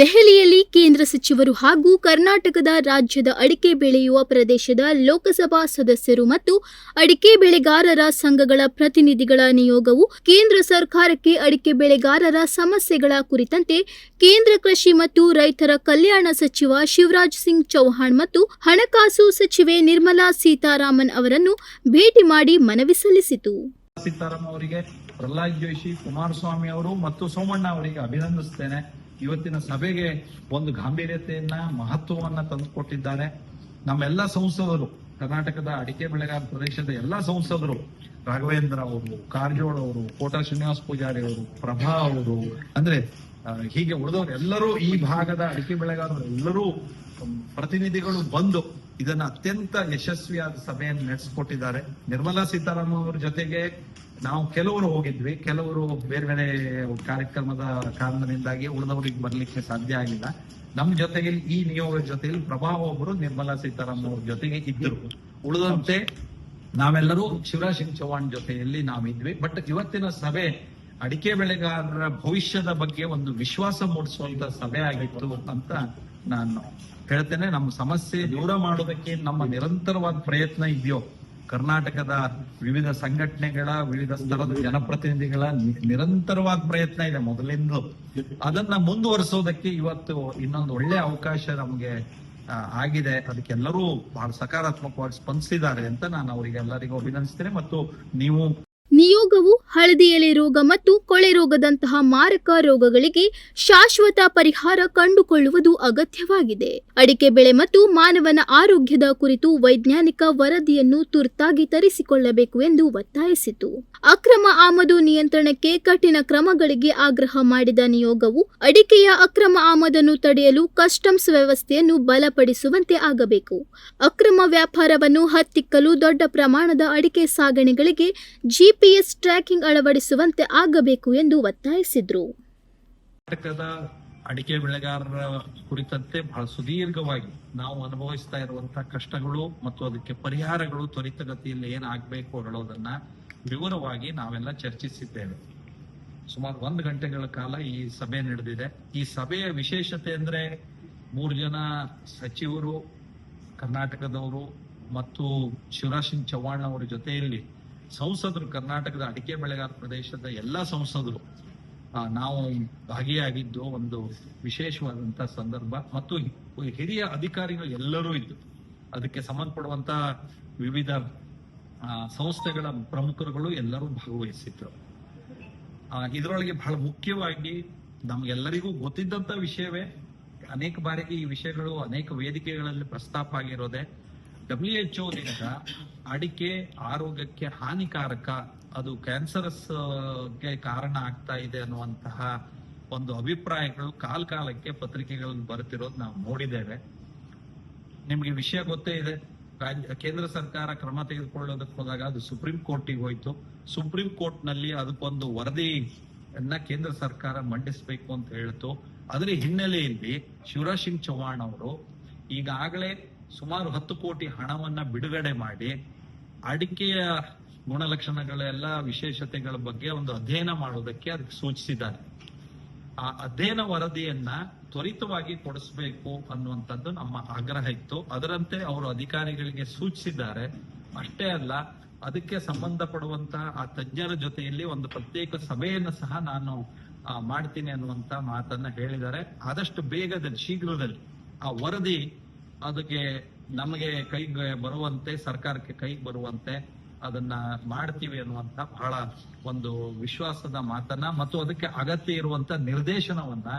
ದೆಹಲಿಯಲ್ಲಿ ಕೇಂದ್ರ ಸಚಿವರು ಹಾಗೂ ಕರ್ನಾಟಕದ ರಾಜ್ಯದ ಅಡಿಕೆ ಬೆಳೆಯುವ ಪ್ರದೇಶದ ಲೋಕಸಭಾ ಸದಸ್ಯರು ಮತ್ತು ಅಡಿಕೆ ಬೆಳೆಗಾರರ ಸಂಘಗಳ ಪ್ರತಿನಿಧಿಗಳ ನಿಯೋಗವು ಕೇಂದ್ರ ಸರ್ಕಾರಕ್ಕೆ ಅಡಿಕೆ ಬೆಳೆಗಾರರ ಸಮಸ್ಯೆಗಳ ಕುರಿತಂತೆ ಕೇಂದ್ರ ಕೃಷಿ ಮತ್ತು ರೈತರ ಕಲ್ಯಾಣ ಸಚಿವ ಶಿವರಾಜ್ ಸಿಂಗ್ ಚೌಹಾಣ್ ಮತ್ತು ಹಣಕಾಸು ಸಚಿವೆ ನಿರ್ಮಲಾ ಸೀತಾರಾಮನ್ ಅವರನ್ನು ಭೇಟಿ ಮಾಡಿ ಮನವಿ ಸಲ್ಲಿಸಿತು. ಸೀತಾರಾಮ್ ಅವರಿಗೆ ಪ್ರಹ್ಲಾದ್ ಜೋಶಿ ಕುಮಾರಸ್ವಾಮಿ ಅವರು ಮತ್ತು ಸೋಮಣ್ಣ ಅವರಿಗೆ ಅಭಿನಂದಿಸ್ತೇನೆ. ಇವತ್ತಿನ ಸಭೆಗೆ ಒಂದು ಗಾಂಭೀರ್ಯತೆಯನ್ನ, ಮಹತ್ವವನ್ನ ತಂದುಕೊಟ್ಟಿದ್ದಾರೆ. ನಮ್ಮೆಲ್ಲ ಸಂಸದರು, ಕರ್ನಾಟಕದ ಅಡಿಕೆ ಬೆಳೆಗಾರ ಪ್ರದೇಶದ ಎಲ್ಲಾ ಸಂಸದರು, ರಾಘವೇಂದ್ರ ಅವರು, ಕಾರಜೋಳ ಅವರು, ಕೋಟಾ ಶ್ರೀನಿವಾಸ ಪೂಜಾರಿ ಅವರು, ಪ್ರಭಾ ಅವರು, ಅಂದ್ರೆ ಹೀಗೆ ಉಳಿದವರು ಎಲ್ಲರೂ ಈ ಭಾಗದ ಅಡಿಕೆ ಬೆಳೆಗಾರರು ಎಲ್ಲರೂ ಪ್ರತಿನಿಧಿಗಳು ಬಂದು ಇದನ್ನ ಅತ್ಯಂತ ಯಶಸ್ವಿಯಾದ ಸಭೆಯನ್ನು ನಡೆಸಿಕೊಟ್ಟಿದ್ದಾರೆ. ನಿರ್ಮಲಾ ಸೀತಾರಾಮನ್ ಅವರ ಜೊತೆಗೆ ನಾವು ಕೆಲವರು ಹೋಗಿದ್ವಿ, ಕೆಲವರು ಬೇರೆ ಬೇರೆ ಕಾರ್ಯಕ್ರಮದ ಕಾರಣದಿಂದಾಗಿ ಉಳಿದವರಿಗೆ ಬರ್ಲಿಕ್ಕೆ ಸಾಧ್ಯ ಆಗಿಲ್ಲ. ನಮ್ಮ ಜೊತೆಗೆ ಈ ನಿಯೋಗದ ಜೊತೆಯಲ್ಲಿ ಪ್ರಭಾವ ಒಬ್ಬರು ನಿರ್ಮಲಾ ಸೀತಾರಾಮನ್ ಅವ್ರ ಜೊತೆಗೆ ಇದ್ದರು. ಉಳಿದಂತೆ ನಾವೆಲ್ಲರೂ ಶಿವರಾಜ್ ಸಿಂಗ್ ಚೌಹಾಣ್ ಜೊತೆಯಲ್ಲಿ ನಾವಿದ್ವಿ. ಬಟ್ ಇವತ್ತಿನ ಸಭೆ ಅಡಿಕೆ ಬೆಳೆಗಾರರ ಭವಿಷ್ಯದ ಬಗ್ಗೆ ಒಂದು ವಿಶ್ವಾಸ ಮೂಡಿಸುವಂತ ಸಭೆ ಆಗಿತ್ತು ಅಂತ ನಾನು ಹೇಳ್ತೇನೆ. ನಮ್ಮ ಸಮಸ್ಯೆ ದೂರ ಮಾಡೋದಕ್ಕೆ ನಮ್ಮ ನಿರಂತರವಾದ ಪ್ರಯತ್ನ ಇದೆಯೋ ಕರ್ನಾಟಕದ ವಿವಿಧ ಸಂಘಟನೆಗಳ, ವಿವಿಧ ಸ್ಥಳದ ಜನಪ್ರತಿನಿಧಿಗಳ ನಿರಂತರವಾದ ಪ್ರಯತ್ನ ಇದೆ ಮೊದಲಿಂದ. ಅದನ್ನ ಮುಂದುವರಿಸೋದಕ್ಕೆ ಇವತ್ತು ಇನ್ನೊಂದು ಒಳ್ಳೆ ಅವಕಾಶ ನಮಗೆ ಆಗಿದೆ. ಅದಕ್ಕೆಲ್ಲರೂ ಬಹಳ ಸಕಾರಾತ್ಮಕವಾಗಿ ಸ್ಪಂದಿಸಿದ್ದಾರೆ ಅಂತ ನಾನು ಅವರಿಗೆಲ್ಲರಿಗೂ ಅಭಿನಂದಿಸ್ತೇನೆ. ಮತ್ತು ನೀವು ನಿಯೋಗವು ಹಳದಿ ಎಲೆ ರೋಗ ಮತ್ತು ಕೊಳೆ ರೋಗದಂತಹ ಮಾರಕ ರೋಗಗಳಿಗೆ ಶಾಶ್ವತ ಪರಿಹಾರ ಕಂಡುಕೊಳ್ಳುವುದು ಅಗತ್ಯವಾಗಿದೆ. ಅಡಿಕೆ ಬೆಳೆ ಮತ್ತು ಮಾನವನ ಆರೋಗ್ಯದ ಕುರಿತು ವೈಜ್ಞಾನಿಕ ವರದಿಯನ್ನು ತುರ್ತಾಗಿ ತರಿಸಿಕೊಳ್ಳಬೇಕು ಎಂದು ಒತ್ತಾಯಿಸಿತು. ಅಕ್ರಮ ಆಮದು ನಿಯಂತ್ರಣಕ್ಕೆ ಕಠಿಣ ಕ್ರಮಗಳಿಗೆ ಆಗ್ರಹ ಮಾಡಿದ ನಿಯೋಗವು ಅಡಿಕೆಯ ಅಕ್ರಮ ಆಮದನ್ನು ತಡೆಯಲು ಕಸ್ಟಮ್ಸ್ ವ್ಯವಸ್ಥೆಯನ್ನು ಬಲಪಡಿಸುವಂತೆ ಆಗಬೇಕು. ಅಕ್ರಮ ವ್ಯಾಪಾರವನ್ನು ಹತ್ತಿಕ್ಕಲು ದೊಡ್ಡ ಪ್ರಮಾಣದ ಅಡಿಕೆ ಸಾಗಣೆಗಳಿಗೆ ಜಿಪಿಎಸ್ ಟ್ರ್ಯಾಕಿಂಗ್ ಅಳವಡಿಸುವಂತೆ ಆಗಬೇಕು ಎಂದು ಒತ್ತಾಯಿಸಿದರು. ಕರ್ನಾಟಕದ ಅಡಿಕೆ ಬೆಳೆಗಾರರ ಕುರಿತಂತೆ ಬಹಳ ಸುದೀರ್ಘವಾಗಿ ನಾವು ಅನುಭವಿಸ್ತಾ ಇರುವಂತಹ ಕಷ್ಟಗಳು ಮತ್ತು ಅದಕ್ಕೆ ಪರಿಹಾರಗಳು ತ್ವರಿತಗತಿಯಲ್ಲಿ ಏನಾಗಬೇಕು ಹೇಳೋದನ್ನ ವಿವರವಾಗಿ ನಾವೆಲ್ಲ ಚರ್ಚಿಸಿದ್ದೇವೆ. ಸುಮಾರು ಒಂದು ಗಂಟೆಗಳ ಕಾಲ ಈ ಸಭೆ ನಡೆದಿದೆ. ಈ ಸಭೆಯ ವಿಶೇಷತೆ ಅಂದ್ರೆ ಮೂರು ಜನ ಸಚಿವರು, ಕರ್ನಾಟಕದವರು ಮತ್ತು ಶಿವರಾಜ್ ಸಿಂಗ್ ಚೌಹಾಣ್ ಅವರ ಜೊತೆಯಲ್ಲಿ ಸಂಸದರು ಕರ್ನಾಟಕದ ಅಡಿಕೆ ಬೆಳೆಗಾರ ಪ್ರದೇಶದ ಎಲ್ಲ ಸಂಸದರು ನಾವು ಭಾಗಿಯಾಗಿದ್ದು ಒಂದು ವಿಶೇಷವಾದಂತಹ ಸಂದರ್ಭ. ಮತ್ತು ಹಿರಿಯ ಅಧಿಕಾರಿಗಳು ಎಲ್ಲರೂ ಇದ್ದು, ಅದಕ್ಕೆ ಸಂಬಂಧಪಡುವಂತ ವಿವಿಧ ಸಂಸ್ಥೆಗಳ ಪ್ರಮುಖರುಗಳು ಎಲ್ಲರೂ ಭಾಗವಹಿಸಿದ್ರು. ಇದರೊಳಗೆ ಬಹಳ ಮುಖ್ಯವಾಗಿ ನಮ್ಗೆಲ್ಲರಿಗೂ ಗೊತ್ತಿದ್ದಂತ ವಿಷಯವೇ, ಅನೇಕ ಬಾರಿಗೆ ಈ ವಿಷಯಗಳು, ಅನೇಕ ವೇದಿಕೆಗಳಲ್ಲಿ ಪ್ರಸ್ತಾಪ ಆಗಿರೋದೆ ಡಬ್ಲ್ಯೂ ಎಚ್ ಅಡಿಕೆ ಆರೋಗ್ಯಕ್ಕೆ ಹಾನಿಕಾರಕ, ಅದು ಕ್ಯಾನ್ಸರಸ್ಗೆ ಕಾರಣ ಆಗ್ತಾ ಇದೆ ಅನ್ನುವಂತಹ ಒಂದು ಅಭಿಪ್ರಾಯಗಳು ಕಾಲ ಕಾಲಕ್ಕೆ ಪತ್ರಿಕೆಗಳಲ್ಲಿ ಬರುತ್ತಿರೋದು ನಾವು ನೋಡಿದ್ದೇವೆ. ನಿಮಗೆ ವಿಷಯ ಗೊತ್ತೇ ಇದೆ. ರಾಜ್ಯ, ಕೇಂದ್ರ ಸರ್ಕಾರ ಕ್ರಮ ತೆಗೆದುಕೊಳ್ಳೋದಕ್ಕೆ ಹೋದಾಗ ಅದು ಸುಪ್ರೀಂ ಕೋರ್ಟಿಗೆ ಹೋಯ್ತು. ಸುಪ್ರೀಂ ಕೋರ್ಟ್ನಲ್ಲಿ ಅದಕ್ಕೊಂದು ವರದಿಯನ್ನ ಕೇಂದ್ರ ಸರ್ಕಾರ ಮಂಡಿಸಬೇಕು ಅಂತ ಹೇಳ್ತು. ಅದರ ಹಿನ್ನೆಲೆಯಲ್ಲಿ ಶಿವರಾಜ್ ಸಿಂಗ್ ಚೌಹಾಣ್ ಅವರು ಈಗಾಗಲೇ ಸುಮಾರು ಹತ್ತು ಕೋಟಿ ಹಣವನ್ನ ಬಿಡುಗಡೆ ಮಾಡಿ ಅಡಿಕೆಯ ಗುಣಲಕ್ಷಣಗಳೆಲ್ಲ ವಿಶೇಷತೆಗಳ ಬಗ್ಗೆ ಒಂದು ಅಧ್ಯಯನ ಮಾಡೋದಕ್ಕೆ ಅದಕ್ಕೆ ಸೂಚಿಸಿದ್ದಾರೆ. ಆ ಅಧ್ಯಯನ ವರದಿಯನ್ನ ತ್ವರಿತವಾಗಿ ಕೊಡಿಸ್ಬೇಕು ಅನ್ನುವಂಥದ್ದು ನಮ್ಮ ಆಗ್ರಹ ಇತ್ತು. ಅದರಂತೆ ಅವರು ಅಧಿಕಾರಿಗಳಿಗೆ ಸೂಚಿಸಿದ್ದಾರೆ. ಅಷ್ಟೇ ಅಲ್ಲ, ಅದಕ್ಕೆ ಸಂಬಂಧಪಡುವಂತಹ ಆ ತಜ್ಞರ ಜೊತೆಯಲ್ಲಿ ಒಂದು ಪ್ರತ್ಯೇಕ ಸಭೆಯನ್ನು ಸಹ ನಾನು ಮಾಡ್ತೀನಿ ಅನ್ನುವಂತ ಮಾತನ್ನ ಹೇಳಿದ್ದಾರೆ. ಆದಷ್ಟು ಬೇಗದಲ್ಲಿ, ಶೀಘ್ರದಲ್ಲಿ ಆ ವರದಿ ಅದಕ್ಕೆ ನಮಗೆ ಕೈಗೆ ಬರುವಂತೆ, ಸರ್ಕಾರಕ್ಕೆ ಕೈಗೆ ಬರುವಂತೆ ಅದನ್ನ ಮಾಡ್ತೀವಿ ಅನ್ನುವಂತ ಬಹಳ ಒಂದು ವಿಶ್ವಾಸದ ಮಾತನ್ನ ಮತ್ತು ಅದಕ್ಕೆ ಅಗತ್ಯ ಇರುವಂತ ನಿರ್ದೇಶನವನ್ನ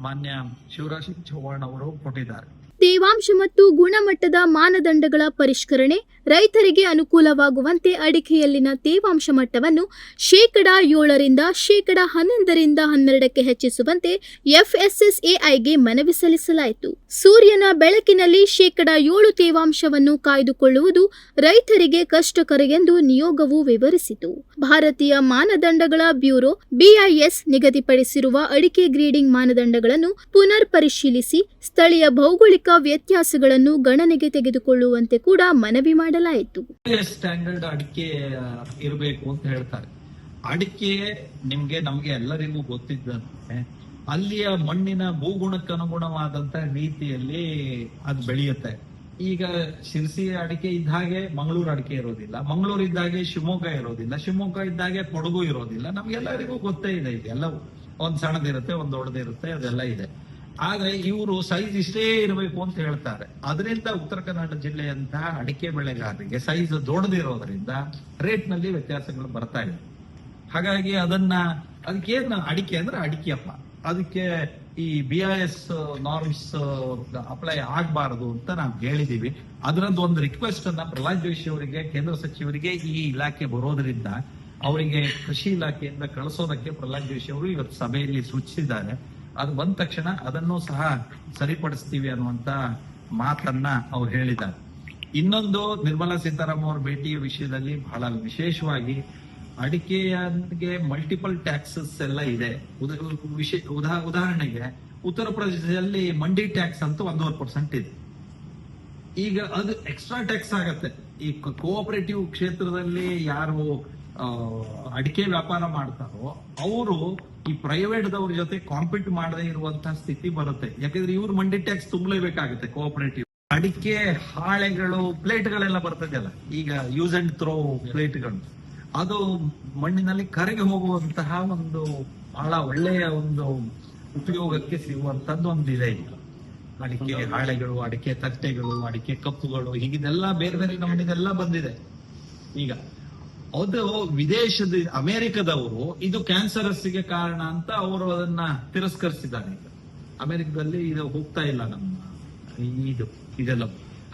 ಮಾನ್ಯ ಶಿವರಾಜ್ ಸಿಂಗ್ ಚೌಹಾಣ್ ಅವರು ಕೊಟ್ಟಿದ್ದಾರೆ. ತೇವಾಂಶ ಮತ್ತು ಗುಣಮಟ್ಟದ ಮಾನದಂಡಗಳ ಪರಿಷ್ಕರಣೆ ರೈತರಿಗೆ ಅನುಕೂಲವಾಗುವಂತೆ ಅಡಿಕೆಯಲ್ಲಿನ ತೇವಾಂಶ ಮಟ್ಟವನ್ನು ಶೇಕಡ ಏಳರಿಂದ ಶೇಕಡ ಹನ್ನೊಂದರಿಂದ ಹನ್ನೆರಡಕ್ಕೆ ಹೆಚ್ಚಿಸುವಂತೆ ಎಫ್ಎಸ್ಎಸ್ಎಐಗೆ ಮನವಿ ಸಲ್ಲಿಸಲಾಯಿತು. ಸೂರ್ಯನ ಬೆಳಕಿನಲ್ಲಿ ಶೇಕಡ ಏಳು ತೇವಾಂಶವನ್ನು ಕಾಯ್ದುಕೊಳ್ಳುವುದು ರೈತರಿಗೆ ಕಷ್ಟಕರ ಎಂದು ನಿಯೋಗವು ವಿವರಿಸಿತು. ಭಾರತೀಯ ಮಾನದಂಡಗಳ ಬ್ಯೂರೋ ಬಿಐಎಸ್ ನಿಗದಿಪಡಿಸಿರುವ ಅಡಿಕೆ ಗ್ರೀಡಿಂಗ್ ಮಾನದಂಡಗಳನ್ನು ಪುನರ್ ಪರಿಶೀಲಿಸಿ ಸ್ಥಳೀಯ ಭೌಗೋಳಿಕ ವ್ಯತ್ಯಾಸಗಳನ್ನು ಗಣನೆಗೆ ತೆಗೆದುಕೊಳ್ಳುವಂತೆ ಕೂಡ ಮನವಿ ಮಾಡಲಾಯಿತು. ಸ್ಟ್ಯಾಂಡರ್ಡ್ ಅಡಿಕೆ ಇರಬೇಕು ಅಂತ ಹೇಳ್ತಾರೆ. ಅಡಿಕೆ ನಿಮ್ಗೆ, ನಮ್ಗೆ ಎಲ್ಲರಿಗೂ ಗೊತ್ತಿದ್ದಂತೆ, ಅಲ್ಲಿಯ ಮಣ್ಣಿನ ಭೂಗುಣಕ್ಕೆ ಅನುಗುಣವಾದಂತ ರೀತಿಯಲ್ಲಿ ಅದು ಬೆಳೆಯುತ್ತೆ. ಈಗ ಶಿರ್ಸಿ ಅಡಿಕೆ ಇದ್ದ ಹಾಗೆ ಮಂಗಳೂರು ಅಡಿಕೆ ಇರೋದಿಲ್ಲ. ಮಂಗಳೂರು ಇದ್ದಾಗೆ ಶಿವಮೊಗ್ಗ ಇರೋದಿಲ್ಲ. ಶಿವಮೊಗ್ಗ ಇದ್ದಾಗೆ ಕೊಡಗು ಇರೋದಿಲ್ಲ. ನಮ್ಗೆಲ್ಲರಿಗೂ ಗೊತ್ತೇ ಇದೆ ಇದೆಲ್ಲವೂ. ಒಂದ್ ಸಣ್ಣದಿರುತ್ತೆ, ಒಂದ್ ದೊಡ್ಡದಿರುತ್ತೆ, ಅದೆಲ್ಲ ಇದೆ. ಆದ್ರೆ ಇವರು ಸೈಜ್ ಇಷ್ಟೇ ಇರಬೇಕು ಅಂತ ಹೇಳ್ತಾರೆ. ಅದರಿಂದ ಉತ್ತರ ಕನ್ನಡ ಜಿಲ್ಲೆಯಂತಹ ಅಡಿಕೆ ಬೆಳೆಗಾರರಿಗೆ ಸೈಜ್ ದೊಡ್ಡದಿರೋದ್ರಿಂದ ರೇಟ್ನಲ್ಲಿ ವ್ಯತ್ಯಾಸಗಳು ಬರ್ತಾ ಇದೆ. ಹಾಗಾಗಿ ಅದನ್ನ ಅದಕ್ಕೆ ಏನ್ ಅಡಿಕೆ ಅಂದ್ರೆ ಅಡಿಕೆಯಪ್ಪ ಅದಕ್ಕೆ ಈ B I S norms apply ಆಗಬಾರದು ಅಂತ ನಾವು ಹೇಳಿದೀವಿ. ಅದರದ್ದು ಒಂದು ರಿಕ್ವೆಸ್ಟ್ ಅನ್ನ ಪ್ರಹ್ಲಾದ್ ಜೋಶಿ ಅವರಿಗೆ, ಕೇಂದ್ರ ಸಚಿವರಿಗೆ ಈ ಇಲಾಖೆ ಬರೋದ್ರಿಂದ, ಅವರಿಗೆ ಕೃಷಿ ಇಲಾಖೆಯಿಂದ ಕಳಿಸೋದಕ್ಕೆ ಪ್ರಹ್ಲಾದ್ ಜೋಶಿ ಅವರು ಇವತ್ತು ಸಭೆಯಲ್ಲಿ ಸೂಚಿಸಿದ್ದಾರೆ. ಅದು ಬಂದ ತಕ್ಷಣ ಅದನ್ನು ಸಹ ಸರಿಪಡಿಸ್ತೀವಿ ಅನ್ನುವಂತ ಮಾತನ್ನ ಅವ್ರು ಹೇಳಿದ್ದಾರೆ. ಇನ್ನೊಂದು ನಿರ್ಮಲಾ ಸೀತಾರಾಮನ್ ಅವ್ರ ಭೇಟಿಯ ವಿಷಯದಲ್ಲಿ ಬಹಳ ವಿಶೇಷವಾಗಿ ಅಡಿಕೆಗೆ ಮಲ್ಟಿಪಲ್ ಟ್ಯಾಕ್ಸಸ್ ಎಲ್ಲ ಇದೆ. ಉದ- ಉದಾಹರಣೆಗೆ ಉತ್ತರ ಪ್ರದೇಶದಲ್ಲಿ ಮಂಡಿ ಟ್ಯಾಕ್ಸ್ ಅಂತ ಒಂದೂವರೆ ಪರ್ಸೆಂಟ್ ಇದೆ. ಈಗ ಅದು ಎಕ್ಸ್ಟ್ರಾ ಟ್ಯಾಕ್ಸ್ ಆಗತ್ತೆ. ಈ ಕೋಆಪರೇಟಿವ್ ಕ್ಷೇತ್ರದಲ್ಲಿ ಯಾರು ಅಡಿಕೆ ವ್ಯಾಪಾರ ಮಾಡ್ತಾರೋ, ಅವರು ಈ ಪ್ರೈವೇಟ್ ದವ್ರ ಜೊತೆ ಕಾಂಪೀಟ್ ಮಾಡದೇ ಇರುವಂತಹ ಸ್ಥಿತಿ ಬರುತ್ತೆ. ಯಾಕಂದ್ರೆ ಇವ್ರು ಮಂಡಿ ಟ್ಯಾಕ್ಸ್ ತುಂಬಲೇಬೇಕಾಗುತ್ತೆ ಕೋಆಪರೇಟಿವ್ ಅಡಿಕೆ ಹಾಳೆಗಳು, ಪ್ಲೇಟ್ಗಳೆಲ್ಲ ಬರ್ತದೆಯಲ್ಲ, ಈಗ ಯೂಸ್ ಅಂಡ್ ಥ್ರೋ ಪ್ಲೇಟ್ಗಳು. ಅದು ಮಣ್ಣಿನಲ್ಲಿ ಕರಗಿ ಹೋಗುವಂತಹ ಒಂದು ಬಹಳ ಒಳ್ಳೆಯ ಒಂದು ಉಪಯೋಗಕ್ಕೆ ಸಿಗುವಂತದ್ದು ಒಂದಿದೆ ಈಗ. ಅಡಿಕೆ ಹಾಳೆಗಳು, ಅಡಿಕೆ ತಟ್ಟೆಗಳು, ಅಡಿಕೆ ಕಪ್ಪುಗಳು, ಹೀಗಿದೆಲ್ಲ ಬೇರೆ ಬೇರೆ ನಮೂನಿದೆಲ್ಲ ಬಂದಿದೆ. ಈಗ ಅದು ವಿದೇಶದ, ಅಮೆರಿಕದವರು ಇದು ಕ್ಯಾನ್ಸರಸ್ಗೆ ಕಾರಣ ಅಂತ ಅವರು ಅದನ್ನ ತಿರಸ್ಕರಿಸಿದ್ದಾರೆ ಈಗ. ಅಮೆರಿಕದಲ್ಲಿ ಇದು ಹೋಗ್ತಾ ಇಲ್ಲ ನಮ್ಮ ಇದು, ಇದೆಲ್ಲ.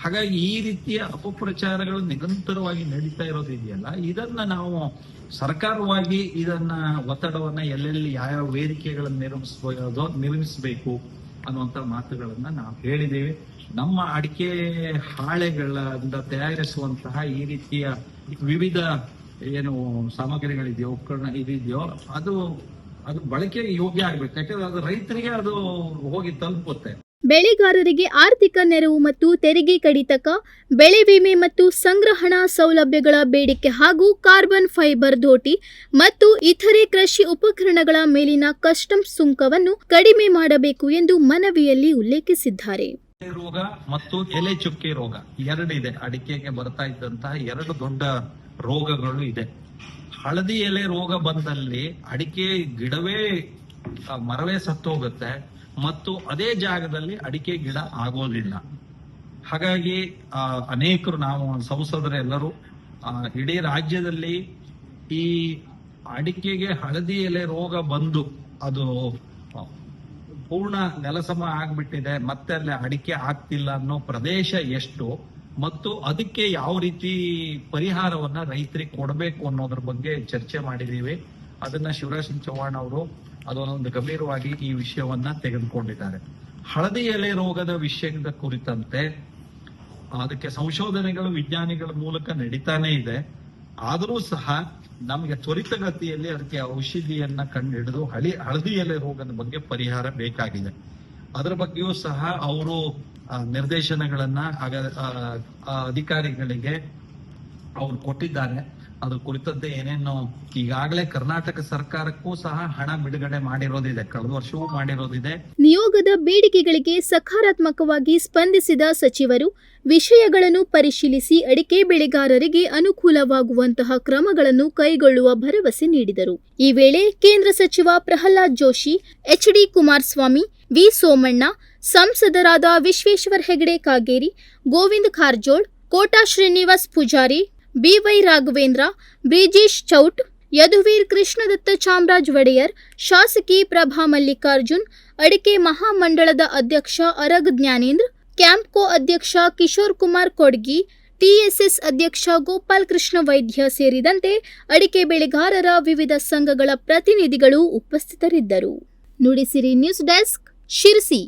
ಹಾಗಾಗಿ ಈ ರೀತಿಯ ಅಪಪ್ರಚಾರಗಳು ನಿರಂತರವಾಗಿ ನಡೀತಾ ಇರೋದಿದೆಯಲ್ಲ ಇದನ್ನ ನಾವು ಸರ್ಕಾರವಾಗಿ ಇದನ್ನ ಒತ್ತಡವನ್ನ ಎಲ್ಲೆಲ್ಲಿ ಯಾವ್ಯಾವ ವೇದಿಕೆಗಳನ್ನು ನಿರ್ಮಿಸಬಹುದು ನಿರ್ಮಿಸಬೇಕು ಅನ್ನುವಂತ ಮಾತುಗಳನ್ನ ನಾವು ಹೇಳಿದ್ದೇವೆ. ನಮ್ಮ ಅಡಿಕೆ ಹಾಳೆಗಳಿಂದ ತಯಾರಿಸುವಂತಹ ಈ ರೀತಿಯ ವಿವಿಧ ಏನು ಸಾಮಗ್ರಿಗಳಿದೆಯೋ ಉಪಕರಣ ಇದೆಯೋ ಅದು ಅದು ಬಳಕೆಗೆ ಯೋಗ್ಯ ಆಗ್ಬೇಕು. ಯಾಕಂದ್ರೆ ಅದು ರೈತರಿಗೆ ಅದು ಹೋಗಿ ತಲುಪುತ್ತೆ. ಬೆಳೆಗಾರರಿಗೆ ಆರ್ಥಿಕ ನೆರವು ಮತ್ತು ತೆರಿಗೆ ಕಡಿತಕ ಬೆಳೆ ವಿಮೆ ಮತ್ತು ಸಂಗ್ರಹಣಾ ಸೌಲಭ್ಯಗಳ ಬೇಡಿಕೆ ಹಾಗೂ ಕಾರ್ಬನ್ ಫೈಬರ್ ಧೋಟಿ ಮತ್ತು ಇತರೆ ಕೃಷಿ ಉಪಕರಣಗಳ ಮೇಲಿನ ಕಸ್ಟಮ್ಸ್ ಸುಂಕವನ್ನು ಕಡಿಮೆ ಮಾಡಬೇಕು ಎಂದು ಮನವಿಯಲ್ಲಿ ಉಲ್ಲೇಖಿಸಿದ್ದಾರೆ. ರೋಗ ಮತ್ತು ಎಲೆ ಚುಕ್ಕೆ ರೋಗ ಎರಡಿದೆ ಅಡಿಕೆಗೆ ಬರ್ತಾ ಇದ್ದಂತಹ ಎರಡು ದೊಡ್ಡ ರೋಗಗಳು ಇದೆ. ಹಳದಿ ಎಲೆ ರೋಗ ಬಂದಲ್ಲಿ ಅಡಿಕೆ ಗಿಡವೇ ಮರವೇ ಸತ್ತೋಗುತ್ತೆ ಮತ್ತು ಅದೇ ಜಾಗದಲ್ಲಿ ಅಡಿಕೆ ಗಿಡ ಆಗೋದಿಲ್ಲ. ಹಾಗಾಗಿ ಅನೇಕರು ನಾವು ಸಂಸದರೆಲ್ಲರೂ ಎಲ್ಲರೂ ಇಡೀ ರಾಜ್ಯದಲ್ಲಿ ಈ ಅಡಿಕೆಗೆ ಹಳದಿ ಎಲೆ ರೋಗ ಬಂದು ಅದು ಪೂರ್ಣ ನೆಲಸಮ ಆಗ್ಬಿಟ್ಟಿದೆ, ಮತ್ತೆ ಅಲ್ಲಿ ಅಡಿಕೆ ಆಗ್ತಿಲ್ಲ ಅನ್ನೋ ಪ್ರದೇಶ ಎಷ್ಟು ಮತ್ತು ಅದಕ್ಕೆ ಯಾವ ರೀತಿ ಪರಿಹಾರವನ್ನ ರೈತರಿಗೆ ಕೊಡಬೇಕು ಅನ್ನೋದ್ರ ಬಗ್ಗೆ ಚರ್ಚೆ ಮಾಡಿದ್ದೀವಿ. ಅದನ್ನ ಶಿವರಾಜ್ ಸಿಂಗ್ ಚೌಹಾಣ್ ಅವರು ಅದನ್ನೊಂದು ಗಂಭೀರವಾಗಿ ಈ ವಿಷಯವನ್ನ ತೆಗೆದುಕೊಂಡಿದ್ದಾರೆ. ಹಳದಿ ಎಲೆ ರೋಗದ ವಿಷಯದ ಕುರಿತಂತೆ ಅದಕ್ಕೆ ಸಂಶೋಧನೆಗಳು, ವಿಜ್ಞಾನಿಗಳ ಮೂಲಕ ನಡೀತಾನೆ ಇದೆ. ಆದರೂ ಸಹ ನಮಗೆ ತ್ವರಿತಗತಿಯಲ್ಲಿ ಅದಕ್ಕೆ ಔಷಧಿಯನ್ನ ಕಂಡುಹಿಡಿದು ಹಳಿ, ಹಳದಿ ಎಲೆ ರೋಗದ ಬಗ್ಗೆ ಪರಿಹಾರ ಬೇಕಾಗಿದೆ. ಅದರ ಬಗ್ಗೆಯೂ ಸಹ ಅವರು ನಿರ್ದೇಶನಗಳನ್ನ ಅಧಿಕಾರಿಗಳಿಗೆ ಅವ್ರು ಕೊಟ್ಟಿದ್ದಾರೆ. ಅದ್ರ ಕುರಿತದ್ದೇ ಏನೇನು ಈಗಾಗಲೇ ಕರ್ನಾಟಕ ಸರ್ಕಾರಕ್ಕೂ ಸಹ ಹಣ ಬಿಡುಗಡೆ ಮಾಡಿರೋದಿದೆ. ಕಳೆದ ವರ್ಷವೂ ಮಾಡಿರೋದಿದೆ. ನಿಯೋಗದ ಬೇಡಿಕೆಗಳಿಗೆ ಸಕಾರಾತ್ಮಕವಾಗಿ ಸ್ಪಂದಿಸಿದ ಸಚಿವರು, ವಿಷಯಗಳನ್ನು ಪರಿಶೀಲಿಸಿ ಅಡಿಕೆ ಬೆಳೆಗಾರರಿಗೆ ಅನುಕೂಲವಾಗುವಂತಹ ಕ್ರಮಗಳನ್ನು ಕೈಗೊಳ್ಳುವ ಭರವಸೆ ನೀಡಿದರು. ಈ ವೇಳೆ ಕೇಂದ್ರ ಸಚಿವ ಪ್ರಹ್ಲಾದ್ ಜೋಶಿ ಎಚ್ಡಿ ಕುಮಾರಸ್ವಾಮಿ, ವಿ ಸೋಮಣ್ಣ ಸಂಸದರಾದ ವಿಶ್ವೇಶ್ವರ ಹೆಗಡೆ ಕಾಗೇರಿ, ಗೋವಿಂದ್ ಕಾರಜೋಳ್ ಕೋಟಾ ಶ್ರೀನಿವಾಸ್ ಪೂಜಾರಿ, ಬಿವೈ ರಾಘವೇಂದ್ರ, ಬ್ರಿಜೇಶ್ ಚೌಟ್, ಯದುವೀರ್ ಕೃಷ್ಣದತ್ತ ಚಾಮರಾಜ್ ಒಡೆಯರ್, ಶಾಸಕಿ ಪ್ರಭಾ ಮಲ್ಲಿಕಾರ್ಜುನ್, ಅಡಿಕೆ ಮಹಾಮಂಡಳದ ಅಧ್ಯಕ್ಷ ಅರಗ್ ಜ್ಞಾನೇಂದ್ರ, ಕ್ಯಾಂಪ್ಕೋ ಅಧ್ಯಕ್ಷ ಕಿಶೋರ್ ಕುಮಾರ್ ಕೊಡ್ಗಿ, ಟಿಎಸ್ಎಸ್ ಅಧ್ಯಕ್ಷ ಗೋಪಾಲ್ ಕೃಷ್ಣ ವೈದ್ಯ ಸೇರಿದಂತೆ ಅಡಿಕೆ ಬೆಳೆಗಾರರ ವಿವಿಧ ಸಂಘಗಳ ಪ್ರತಿನಿಧಿಗಳು ಉಪಸ್ಥಿತರಿದ್ದರು. Nudisiri news desk Sirsi.